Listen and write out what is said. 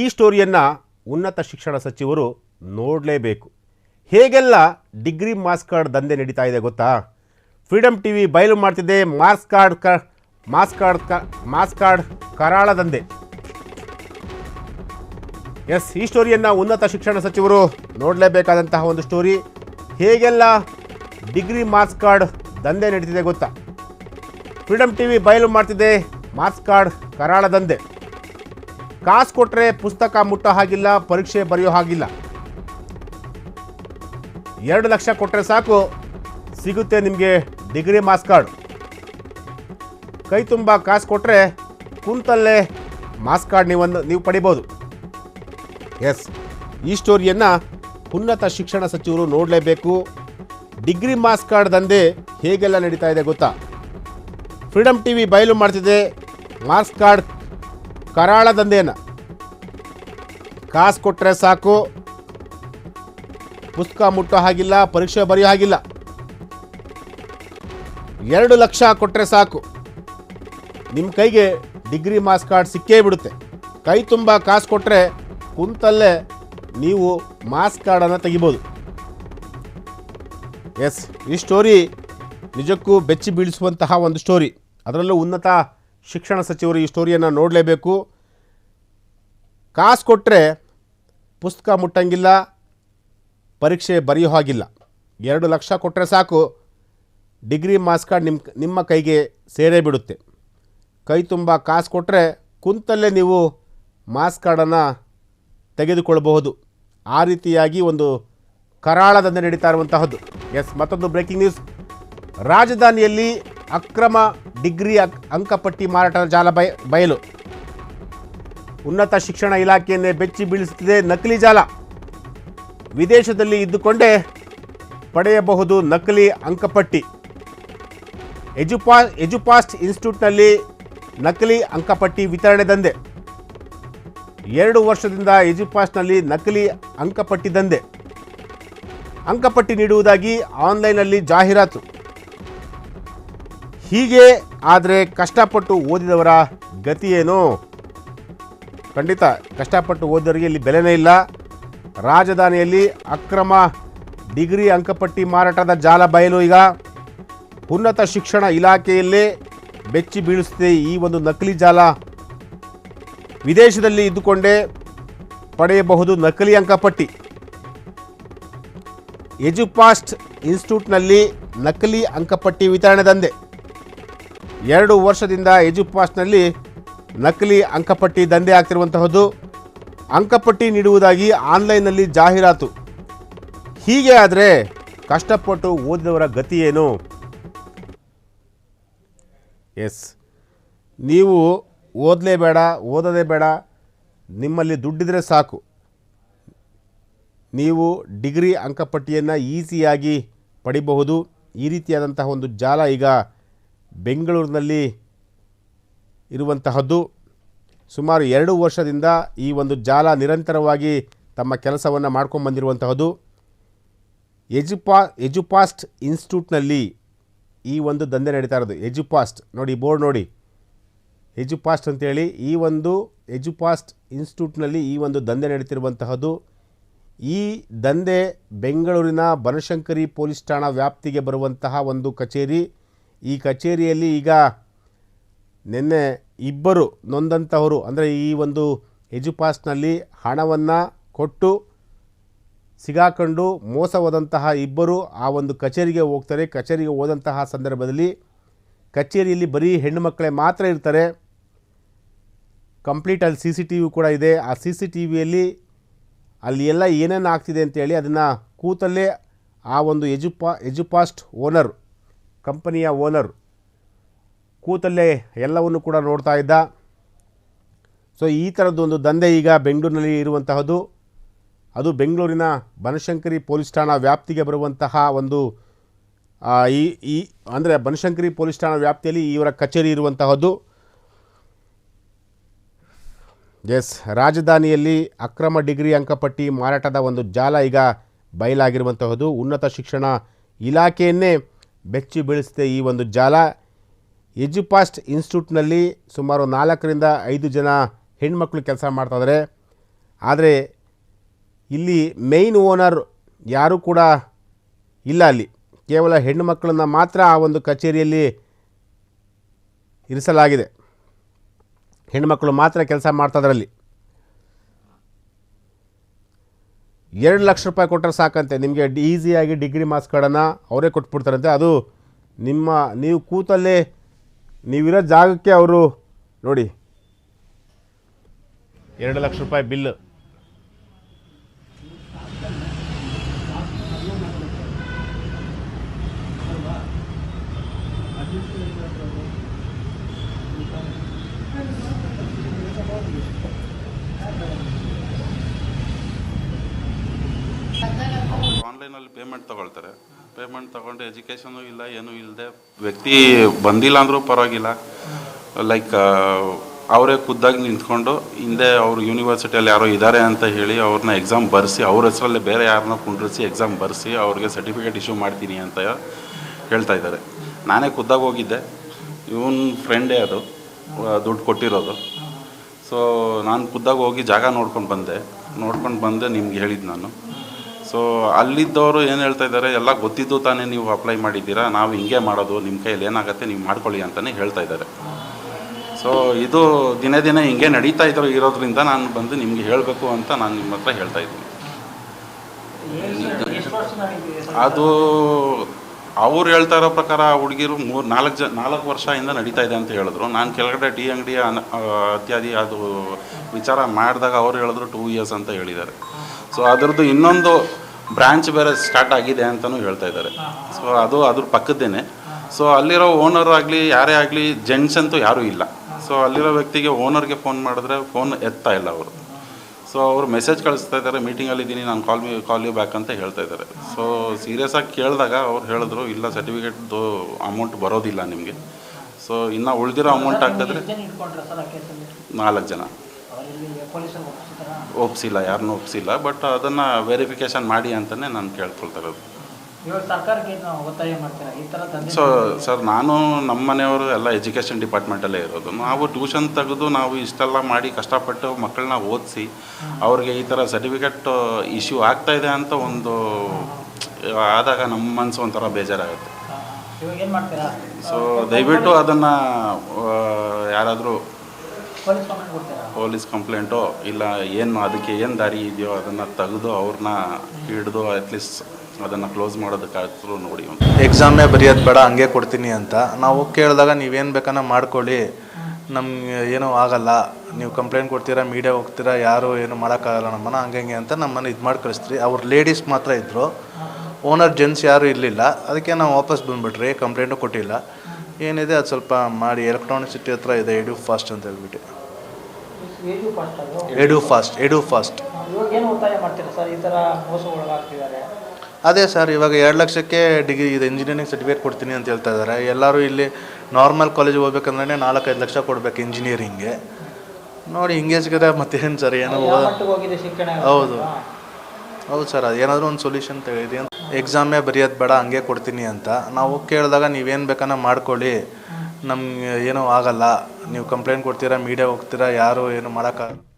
ಈ ಸ್ಟೋರಿಯನ್ನು ಉನ್ನತ ಶಿಕ್ಷಣ ಸಚಿವರು ನೋಡಲೇಬೇಕು. ಹೇಗೆಲ್ಲ ಡಿಗ್ರಿ ಮಾರ್ಕ್ಸ್ ಕಾರ್ಡ್ ದಂಧೆ ನಡೀತಾ ಇದೆ ಗೊತ್ತಾ? ಫ್ರೀಡಮ್ ಟಿ ವಿ ಬಯಲು ಮಾಡ್ತಿದೆ ಮಾರ್ಕ್ಸ್ ಕಾರ್ಡ್ ಕ, ಮಾರ್ಕ್ಸ್ ಕಾರ್ಡ್ ಕ, ಮಾರ್ಕ್ಸ್ ಕಾರ್ಡ್ ಕರಾಳ ದಂಧೆ. ಎಸ್, ಈ ಸ್ಟೋರಿಯನ್ನು ಉನ್ನತ ಶಿಕ್ಷಣ ಸಚಿವರು ನೋಡಲೇಬೇಕಾದಂತಹ ಒಂದು ಸ್ಟೋರಿ. ಹೇಗೆಲ್ಲ ಡಿಗ್ರಿ ಮಾರ್ಕ್ಸ್ ಕಾರ್ಡ್ ದಂಧೆ ನಡೀತಿದೆ ಗೊತ್ತಾ? ಫ್ರೀಡಮ್ ಟಿ ವಿ ಬಯಲು ಮಾಡ್ತಿದೆ ಮಾರ್ಕ್ಸ್ ಕಾರ್ಡ್ ಕರಾಳ ದಂಧೆ. ಕಾಸು ಕೊಟ್ಟರೆ ಪುಸ್ತಕ ಮುಟ್ಟೋ ಹಾಗಿಲ್ಲ, ಪರೀಕ್ಷೆ ಬರೆಯೋ ಹಾಗಿಲ್ಲ. ಎರಡು ಲಕ್ಷ ಕೊಟ್ಟರೆ ಸಾಕು, ಸಿಗುತ್ತೆ ನಿಮಗೆ ಡಿಗ್ರಿ ಮಾಸ್ ಕಾರ್ಡ್. ಕೈ ತುಂಬ ಕಾಸು ಕೊಟ್ಟರೆ ಕುಂತಲ್ಲೇ ಮಾಸ್ ಕಾರ್ಡ್ ನೀವೊಂದು, ನೀವು ಪಡಿಬೋದು. ಎಸ್ ಈ ಸ್ಟೋರಿಯನ್ನು ಉನ್ನತ ಶಿಕ್ಷಣ ಸಚಿವರು ನೋಡಲೇಬೇಕು. ಡಿಗ್ರಿ ಮಾಸ್ ಕಾರ್ಡ್ ದಂಧೆ ಹೇಗೆಲ್ಲ ನಡೀತಾ ಇದೆ ಗೊತ್ತಾ? ಫ್ರೀಡಮ್ ಟಿ ವಿ ಬಯಲು ಮಾಡ್ತಿದೆ, ಮಾರ್ಕ್ಸ್ ಕಾರ್ಡ್ ಕರಾಳ ದಂಧೆಯನ್ನು. ಕಾಸು ಕೊಟ್ಟರೆ ಸಾಕು. ಪುಸ್ತಕ ಮುಟ್ಟೋ ಹಾಗಿಲ್ಲ, ಪರೀಕ್ಷೆ ಬರೆಯೋ ಹಾಗಿಲ್ಲ. ಎರಡು ಲಕ್ಷ ಕೊಟ್ಟರೆ ಸಾಕು. ನಿಮ್ಮ ಕೈಗೆ ಡಿಗ್ರಿ ಮಾಸ್ ಕಾರ್ಡ್ ಸಿಕ್ಕೇ ಬಿಡುತ್ತೆ. ಕೈ ತುಂಬ ಕಾಸು ಕೊಟ್ಟರೆ ಕುಂತಲ್ಲೇ ನೀವು ಮಾಸ್ಕ್ ಕಾರ್ಡನ್ನು ತೆಗಿಬೋದು. ಎಸ್, ಈ ಸ್ಟೋರಿ ನಿಜಕ್ಕೂ ಬೆಚ್ಚಿ ಬೀಳಿಸುವಂತಹ ಒಂದು ಸ್ಟೋರಿ ಅದರಲ್ಲೂ ಉನ್ನತ ಶಿಕ್ಷಣ ಸಚಿವರು ಈ ಸ್ಟೋರಿಯನ್ನು ನೋಡಲೇಬೇಕು. ಕಾಸು ಕೊಟ್ಟರೆ ಪುಸ್ತಕ ಮುಟ್ಟಂಗಿಲ್ಲ, ಪರೀಕ್ಷೆ ಬರೆಯೋ ಹಾಗಿಲ್ಲ. ಎರಡು ಲಕ್ಷ ಕೊಟ್ಟರೆ ಸಾಕು. ಡಿಗ್ರಿ ಮಾರ್ಕ್ಸ್ ಕಾರ್ಡ್ ನಿಮ್ಮ ನಿಮ್ಮ ಕೈಗೆ ಸೇರೇ ಬಿಡುತ್ತೆ. ಕೈ ತುಂಬ ಕಾಸು ಕೊಟ್ಟರೆ ಕುಂತಲ್ಲೇ ನೀವು ಮಾರ್ಕ್ಸ್ ಕಾರ್ಡನ್ನು ತೆಗೆದುಕೊಳ್ಳಬಹುದು ಆ ರೀತಿಯಾಗಿ ಒಂದು ಕರಾಳದಂತೆ ನಡೀತಾ ಇರುವಂತಹದ್ದು. ಎಸ್ ಮತ್ತೊಂದು ಬ್ರೇಕಿಂಗ್ ನ್ಯೂಸ್ ರಾಜಧಾನಿಯಲ್ಲಿ ಅಕ್ರಮ ಡಿಗ್ರಿ ಅಕ್- ಅಂಕಪಟ್ಟಿ ಮಾರಾಟದ ಜಾಲ ಬಯ, ಬಯಲು. ಉನ್ನತ ಶಿಕ್ಷಣ ಇಲಾಖೆಯನ್ನೇ ಬೆಚ್ಚಿ ಬೀಳಿಸುತ್ತಿದೆ ನಕಲಿ ಜಾಲ. ವಿದೇಶದಲ್ಲಿ ಇದ್ದುಕೊಂಡೇ ಪಡೆಯಬಹುದು ನಕಲಿ ಅಂಕಪಟ್ಟಿ. ಎಜುಪಾ, ಎಜುಪಾಸ್ಟ್ ಇನ್ಸ್ಟಿಟ್ಯೂಟ್ನಲ್ಲಿ ನಕಲಿ ಅಂಕಪಟ್ಟಿ ವಿತರಣೆ ದಂಧೆ. ಎರಡು ವರ್ಷದಿಂದ ಎಜುಪಾಸ್ಟ್ನಲ್ಲಿ ನಕಲಿ ಅಂಕಪಟ್ಟಿ ದಂಧೆ. ಅಂಕಪಟ್ಟಿ ನೀಡುವುದಾಗಿ ಆನ್ಲೈನ್ನಲ್ಲಿ ಜಾಹೀರಾತು. ಹೀಗೆ ಆದರೆ ಕಷ್ಟಪಟ್ಟು ಓದಿದವರ ಗತಿಯೇನು? ಖಂಡಿತ ಕಷ್ಟಪಟ್ಟು ಓದಿದವರಿಗೆ ಇಲ್ಲಿ ಬೆಲೆನೇ ಇಲ್ಲ. ರಾಜಧಾನಿಯಲ್ಲಿ ಅಕ್ರಮ ಡಿಗ್ರಿ ಅಂಕಪಟ್ಟಿ ಮಾರಾಟದ ಜಾಲ ಬಯಲು ಈಗ. ಉನ್ನತ ಶಿಕ್ಷಣ ಇಲಾಖೆಯಲ್ಲೇ ಬೆಚ್ಚಿ ಬೀಳಿಸುತ್ತೆ ಈ ಒಂದು ನಕಲಿ ಜಾಲ. ವಿದೇಶದಲ್ಲಿ ಇದ್ದುಕೊಂಡೇ ಪಡೆಯಬಹುದು ನಕಲಿ ಅಂಕಪಟ್ಟಿ. ಎಜುಪಾಸ್ಟ್ ಇನ್ಸ್ಟಿಟ್ಯೂಟ್ನಲ್ಲಿ ನಕಲಿ ಅಂಕಪಟ್ಟಿ ವಿತರಣೆ ದಂಧೆ. ಎರಡು ವರ್ಷದಿಂದ ಎಜುಪಾಸ್ನಲ್ಲಿ ನಕಲಿ ಅಂಕಪಟ್ಟಿ ದಂಧೆ ಆಗ್ತಿರುವಂತಹದ್ದು. ಅಂಕಪಟ್ಟಿ ನೀಡುವುದಾಗಿ ಆನ್ಲೈನ್ನಲ್ಲಿ ಜಾಹೀರಾತು. ಹೀಗೆ ಆದರೆ ಕಷ್ಟಪಟ್ಟು ಓದಿದವರ ಗತಿ ಏನು? ಎಸ್. ನೀವು ಓದಲೇ ಬೇಡ, ಓದೋದೇ ಬೇಡ. ನಿಮ್ಮಲ್ಲಿ ದುಡ್ಡಿದ್ರೆ ಸಾಕು. ನೀವು ಡಿಗ್ರಿ ಅಂಕಪಟ್ಟಿಯನ್ನು ಈಸಿಯಾಗಿ ಪಡಿಬಹುದು. ಈ ರೀತಿಯಾದಂತಹ ಒಂದು ಜಾಲ ಈಗ ಬೆಂಗಳೂರಿನಲ್ಲಿ ಇರುವಂತಹದ್ದು ಸುಮಾರು ಎರಡು ವರ್ಷದಿಂದ ಈ ಒಂದು ಜಾಲ ನಿರಂತರವಾಗಿ ತಮ್ಮ ಕೆಲಸವನ್ನು ಮಾಡ್ಕೊಂಡು ಬಂದಿರುವಂತಹದ್ದು. ಎಜುಪಾ, ಎಜುಪಾಸ್ಟ್ ಇನ್ಸ್ಟಿಟ್ಯೂಟ್ನಲ್ಲಿ ಈ ಒಂದು ದಂಧೆ ನಡೀತಾ ಇರೋದು. ಎಜುಪಾಸ್ಟ್, ನೋಡಿ ಬೋರ್ಡ್ ನೋಡಿ. ಎಜುಪಾಸ್ಟ್ ಅಂತೇಳಿ ಈ ಒಂದು ಎಜುಪಾಸ್ಟ್ ಇನ್ಸ್ಟಿಟ್ಯೂಟ್ನಲ್ಲಿ ಈ ಒಂದು ದಂಧೆ ನಡೀತಿರುವಂತಹದ್ದು. ಈ ದಂಧೆ ಬೆಂಗಳೂರಿನ ಬನಶಂಕರಿ ಪೊಲೀಸ್ ಠಾಣಾ ವ್ಯಾಪ್ತಿಗೆ ಬರುವಂತಹ ಒಂದು ಕಚೇರಿ. ಈ ಕಚೇರಿಯಲ್ಲಿ ಈಗ ನಿನ್ನೆ ಇಬ್ಬರು ನೊಂದಂತಹವರು, ಅಂದರೆ ಈ ಒಂದು ಎಜುಪಾಸ್ನಲ್ಲಿ ಹಣವನ್ನು ಕೊಟ್ಟು ಸಿಗಾಕೊಂಡು ಮೋಸ ಇಬ್ಬರು ಆ ಒಂದು ಕಚೇರಿಗೆ ಹೋಗ್ತಾರೆ. ಕಚೇರಿಗೆ ಹೋದಂತಹ ಸಂದರ್ಭದಲ್ಲಿ ಕಚೇರಿಯಲ್ಲಿ ಬರೀ ಹೆಣ್ಣು ಮಕ್ಕಳೇ ಮಾತ್ರ ಇರ್ತಾರೆ. ಕಂಪ್ಲೀಟ್ ಅಲ್ಲಿ ಸಿ ಸಿ ಟಿ ವಿ ಕೂಡ ಇದೆ. ಆ ಸಿ ಸಿ ಟಿ ವಿಯಲ್ಲಿ ಅಲ್ಲಿ ಎಲ್ಲ ಏನೇನು ಆಗ್ತಿದೆ ಅಂತೇಳಿ ಅದನ್ನು ಕೂತಲ್ಲೇ ಆ ಒಂದು ಎಜುಪಾ ಎಜುಪಾಸ್ಟ್ ಓನರ್ ಕಂಪನಿಯ ಓನರ್ ಕೂತಲ್ಲೇ ಎಲ್ಲವನ್ನು ಕೂಡ ನೋಡ್ತಾ ಇದ್ದ. ಸೊ ಈ ಥರದ್ದೊಂದು ದಂಧೆ ಈಗ ಬೆಂಗಳೂರಿನಲ್ಲಿ ಇರುವಂತಹದ್ದು. ಅದು ಬೆಂಗಳೂರಿನ ಬನಶಂಕರಿ ಪೊಲೀಸ್ ಠಾಣಾ ವ್ಯಾಪ್ತಿಗೆ ಬರುವಂತಹ ಒಂದು ಈ ಈ, ಅಂದರೆ ಬನಶಂಕರಿ ಪೊಲೀಸ್ ಠಾಣಾ ವ್ಯಾಪ್ತಿಯಲ್ಲಿ ಇವರ ಕಚೇರಿ ಇರುವಂತಹದ್ದು. ಎಸ್ ರಾಜಧಾನಿಯಲ್ಲಿ ಅಕ್ರಮ ಡಿಗ್ರಿ ಅಂಕಪಟ್ಟಿ ಮಾರಾಟದ ಒಂದು ಜಾಲ ಈಗ ಬಯಲಾಗಿರುವಂತಹದ್ದು. ಉನ್ನತ ಶಿಕ್ಷಣ ಇಲಾಖೆಯನ್ನೇ ಬೆಚ್ಚಿ ಬೀಳಿಸಿದೆ ಈ ಒಂದು ಜಾಲ. ಎಜುಪಾಸ್ಟ್ ಇನ್ಸ್ಟಿಟ್ಯೂಟ್ನಲ್ಲಿ ಸುಮಾರು ನಾಲ್ಕರಿಂದ ಐದು ಜನ ಹೆಣ್ಮಕ್ಳು ಕೆಲಸ ಮಾಡ್ತಾಯಿದ್ದಾರೆ ಆದರೆ ಇಲ್ಲಿ ಮೇಯ್ನ್ ಓನರ್ ಯಾರೂ ಕೂಡ ಇಲ್ಲ ಅಲ್ಲಿ. ಕೇವಲ ಹೆಣ್ಣು ಮಕ್ಕಳನ್ನ ಮಾತ್ರ ಆ ಒಂದು ಕಚೇರಿಯಲ್ಲಿ ಇರಿಸಲಾಗಿದೆ. ಹೆಣ್ಣುಮಕ್ಕಳು ಮಾತ್ರ ಕೆಲಸ ಮಾಡ್ತಾದ್ರಲ್ಲಿ ಎರಡು ಲಕ್ಷ ರೂಪಾಯಿ ಕೊಟ್ಟರೆ ಸಾಕಂತೆ. ನಿಮಗೆ ಈಸಿಯಾಗಿ ಡಿಗ್ರಿ ಮಾರ್ಕ್ಸ್ಗಳನ್ನು ಅವರೇ ಕೊಟ್ಬಿಡ್ತಾರಂತೆ. ಅದು ನಿಮ್ಮ, ನೀವು ಕೂತಲ್ಲೇ ನೀವಿರೋ ಜಾಗಕ್ಕೆ ಅವರು ನೋಡಿ. ಎರಡು ಲಕ್ಷ ರೂಪಾಯಿ ಬಿಲ್. ಆನ್ಲೈನಲ್ಲಿ ಪೇಮೆಂಟ್ ತಗೊಳ್ತಾರೆ. ಪೇಮೆಂಟ್ ತಗೊಂಡು ಎಜುಕೇಷನು ಇಲ್ಲ, ಏನೂ ಇಲ್ಲದೆ ವ್ಯಕ್ತಿ ಬಂದಿಲ್ಲ ಅಂದರೂ ಪರವಾಗಿಲ್ಲ. ಲೈಕ್ ಅವರೇ ಖುದ್ದಾಗಿ ನಿಂತ್ಕೊಂಡು ಹಿಂದೆ ಅವರು ಯೂನಿವರ್ಸಿಟಿಯಲ್ಲಿ ಯಾರೋ ಇದ್ದಾರೆ ಅಂತ ಹೇಳಿ ಅವ್ರನ್ನ ಎಕ್ಸಾಮ್ ಬರೆಸಿ, ಅವ್ರ ಹೆಸರಲ್ಲೇ ಬೇರೆ ಯಾರನ್ನ ಕುಂಡ್ರಿಸಿ ಎಕ್ಸಾಮ್ ಬರೆಸಿ ಅವ್ರಿಗೆ ಸರ್ಟಿಫಿಕೇಟ್ ಇಶ್ಯೂ ಮಾಡ್ತೀನಿ ಅಂತ ಹೇಳ್ತಾ ಇದ್ದಾರೆ. ನಾನೇ ಖುದ್ದಾಗಿ ಹೋಗಿದ್ದೆ. ಇವನ್ ಫ್ರೆಂಡೇ ಅದು ದುಡ್ಡು ಕೊಟ್ಟಿರೋದು. ಸೊ ನಾನು ಖುದ್ದಾಗಿ ಹೋಗಿ ಜಾಗ ನೋಡ್ಕೊಂಡು ಬಂದೆ. ನೋಡ್ಕೊಂಡು ಬಂದೆ, ನಿಮ್ಗೆ ಹೇಳಿದ್ದು ನಾನು. ಸೊ ಅಲ್ಲಿದ್ದವರು ಏನು ಹೇಳ್ತಾ ಇದ್ದಾರೆ, ಎಲ್ಲ ಗೊತ್ತಿದ್ದು ತಾನೇ ನೀವು ಅಪ್ಲೈ ಮಾಡಿದ್ದೀರಾ, ನಾವು ಹಿಂಗೆ ಮಾಡೋದು ನಿಮ್ಮ ಕೈಯಲ್ಲಿ ಏನಾಗುತ್ತೆ ನೀವು ಮಾಡ್ಕೊಳ್ಳಿ ಅಂತಲೇ ಹೇಳ್ತಾ ಇದ್ದಾರೆ. ಸೊ ಇದು ದಿನೇ ದಿನೇ ಹಿಂಗೆ ನಡೀತಾ ಇದ್ರು ಇರೋದ್ರಿಂದ ನಾನು ಬಂದು ನಿಮಗೆ ಹೇಳಬೇಕು ಅಂತ ನಾನು ನಿಮ್ಮ ಹತ್ರ ಹೇಳ್ತಾ ಇದ್ದೀನಿ. ಅದು ಅವ್ರು ಹೇಳ್ತಾ ಇರೋ ಪ್ರಕಾರ ಹುಡುಗಿರು ಮೂರು, ನಾಲ್ಕು ಜ, ನಾಲ್ಕು ವರ್ಷದಿಂದ ನಡೀತಾ ಇದೆ ಅಂತ ಹೇಳಿದ್ರು. ನಾನು ಕೆಳಗಡೆ ಡಿ ಅಂಗಡಿ ಇತ್ಯಾದಿ ಅದು ವಿಚಾರ ಮಾಡಿದಾಗ ಅವ್ರು ಹೇಳಿದ್ರು ಟೂ ಇಯರ್ಸ್ ಅಂತ ಹೇಳಿದ್ದಾರೆ. ಸೊ ಅದರದ್ದು ಇನ್ನೊಂದು ಬ್ರ್ಯಾಂಚ್ ಬೇರೆ ಸ್ಟಾರ್ಟ್ ಆಗಿದೆ ಅಂತಲೂ ಹೇಳ್ತಾ ಇದ್ದಾರೆ. ಸೊ ಅದು ಅದ್ರ ಪಕ್ಕದ್ದೇನೆ. ಸೊ ಅಲ್ಲಿರೋ ಓನರ್ ಆಗಲಿ ಯಾರೇ ಆಗಲಿ ಜೆಂಟ್ಸ್ ಅಂತೂ ಯಾರೂ ಇಲ್ಲ. ಸೊ ಅಲ್ಲಿರೋ ವ್ಯಕ್ತಿಗೆ ಓನರ್ಗೆ ಫೋನ್ ಮಾಡಿದ್ರೆ ಫೋನ್ ಎತ್ತಾ ಇಲ್ಲ ಅವರು. ಸೊ ಅವರು ಮೆಸೇಜ್ ಕಳಿಸ್ತಾ ಇದ್ದಾರೆ ಮೀಟಿಂಗಲ್ಲಿದ್ದೀನಿ ನಾನು ಕಾಲ್ ಮಿ ಕಾಲ್ ಯು ಬ್ಯಾಕ್ ಅಂತ ಹೇಳ್ತಾ ಇದ್ದಾರೆ. ಸೊ ಸೀರಿಯಸ್ ಆಗಿ ಕೇಳಿದಾಗ ಅವ್ರು ಹೇಳಿದ್ರು ಇಲ್ಲ ಸರ್ಟಿಫಿಕೇಟ್ದು ಅಮೌಂಟ್ ಬರೋದಿಲ್ಲ ನಿಮಗೆ. ಸೊ ಇನ್ನು ಉಳಿದಿರೋ ಅಮೌಂಟ್ ಹಾಕಿದ್ರೆ ನಾಲ್ಕು ಜನ. ಒಪ್ಸಿಲ್ಲ ಯಾರನ್ನೂ ಒಪ್ಸಿಲ್ಲ ಬಟ್ ಅದನ್ನು ವೆರಿಫಿಕೇಷನ್ ಮಾಡಿ ಅಂತಲೇ ನಾನು ಕೇಳ್ಕೊಳ್ತಾ ಇರೋದು ಸೊ ಸರ್ ನಾನು ನಮ್ಮ ಮನೆಯವರು ಎಲ್ಲ ಎಜುಕೇಷನ್ ಡಿಪಾರ್ಟ್ಮೆಂಟಲ್ಲೇ ಇರೋದು. ನಾವು ಟ್ಯೂಷನ್ ತೆಗೆದು ನಾವು ಇಷ್ಟೆಲ್ಲ ಮಾಡಿ ಕಷ್ಟಪಟ್ಟು ಮಕ್ಕಳನ್ನ ಓದಿಸಿ ಅವ್ರಿಗೆ ಈ ಥರ ಸರ್ಟಿಫಿಕೇಟ್ ಇಶ್ಯೂ ಆಗ್ತಾ ಇದೆ ಅಂತ ಒಂದು ಆದಾಗ ನಮ್ಮ ಮನಸ್ಸು ಒಂಥರ ಬೇಜಾರಾಗುತ್ತೆ. ಸೊ ದಯವಿಟ್ಟು ಅದನ್ನು ಯಾರಾದರೂ ಪೊಲೀಸ್ ಕಂಪ್ಲೇಂಟು ಕೊಡ್ತೀರಾ? ಪೊಲೀಸ್ ಕಂಪ್ಲೇಂಟೋ? ಇಲ್ಲ ಏನು ಅದಕ್ಕೆ ಏನು ದಾರಿ ಇದೆಯೋ ಅದನ್ನು ತೆಗೆದು ಅವ್ರನ್ನ ಹಿಡಿದು ಅಟ್ಲೀಸ್ಟ್ ಅದನ್ನು ಕ್ಲೋಸ್ ಮಾಡೋದಕ್ಕಾದ್ರೂ ನೋಡಿ ಎಕ್ಸಾಮೇ ಬರೆಯೋದು ಬೇಡ ಹಂಗೆ ಕೊಡ್ತೀನಿ ಅಂತ. ನಾವು ಕೇಳಿದಾಗ ನೀವೇನು ಬೇಕನ್ನ ಮಾಡ್ಕೊಳ್ಳಿ. ನಮ್ಗೆ ಏನೂ ಆಗಲ್ಲ. ನೀವು ಕಂಪ್ಲೇಂಟ್ ಕೊಡ್ತೀರಾ ಮೀಡಿಯಾ ಹೋಗ್ತೀರಾ ಯಾರು ಏನು ಮಾಡೋಕ್ಕಾಗಲ್ಲ ನಮ್ಮನ್ನು ಹಂಗೆ ಹಿಂಗೆ ಅಂತ ನಮ್ಮನ್ನು ಇದು ಮಾಡಿ ಕಳಿಸ್ತೀರಿ. ಅವ್ರು ಲೇಡೀಸ್ ಮಾತ್ರ ಇದ್ದರು ಓನರ್ ಜೆಂಟ್ಸ್ ಯಾರೂ ಇರಲಿಲ್ಲ. ಅದಕ್ಕೆ ನಾವು ವಾಪಸ್ ಬಂದುಬಿಟ್ರಿ ಕಂಪ್ಲೇಂಟು ಕೊಟ್ಟಿಲ್ಲ. ಏನಿದೆ ಅದು ಸ್ವಲ್ಪ ಮಾಡಿ ಎಲೆಕ್ಟ್ರಾನಿಕ್ ಸಿಟಿ ಹತ್ರ ಇದೆ ಎಡು ಫಾಸ್ಟ್ ಅಂತ ಹೇಳ್ಬಿಟ್ಟು. ಎಡು ಫಾಸ್ಟ್ ಎಡು ಫಾಸ್ಟ್ ಅದೇ ಸರ್ ಇವಾಗ ಎರಡು ಲಕ್ಷಕ್ಕೆ ಡಿಗ್ರಿ ಇದು ಇಂಜಿನಿಯರಿಂಗ್ ಸರ್ಟಿಫಿಕೇಟ್ ಕೊಡ್ತೀನಿ ಅಂತ ಹೇಳ್ತಾ ಇದ್ದಾರೆ ಎಲ್ಲರೂ ಇಲ್ಲಿ ನಾರ್ಮಲ್ ಕಾಲೇಜಿಗೆ ಹೋಗ್ಬೇಕಂದ್ರೆ ನಾಲ್ಕೈದು ಲಕ್ಷ ಕೊಡಬೇಕು ಇಂಜಿನಿಯರಿಂಗ್ಗೆ ನೋಡಿ ಹಿಂಗೆ ಸಿಗದೆ ಮತ್ತೇನು ಸರ್ ಏನೋ ಹೌದು. ಹೌದು ಸರ್ ಅದು ಏನಾದರೂ ಒಂದು ಸೊಲ್ಯೂಷನ್ ತೆಗೆದಿದೆ ಅಂತ ಎಕ್ಸಾಮೇ ಬರೆಯೋದು ಬೇಡ ಹಂಗೆ ಕೊಡ್ತೀನಿ ಅಂತ. ನಾವು ಕೇಳಿದಾಗ ನೀವೇನು ಬೇಕನ್ನ ಮಾಡ್ಕೊಳ್ಳಿ. ನಮ್ಗೆ ಏನೂ ಆಗಲ್ಲ. ನೀವು ಕಂಪ್ಲೇಂಟ್ ಕೊಡ್ತೀರಾ ಮೀಡಿಯಾ ಹೋಗ್ತೀರಾ ಯಾರು ಏನು ಮಾಡೋಕ್ಕಾಗಲ್ಲ.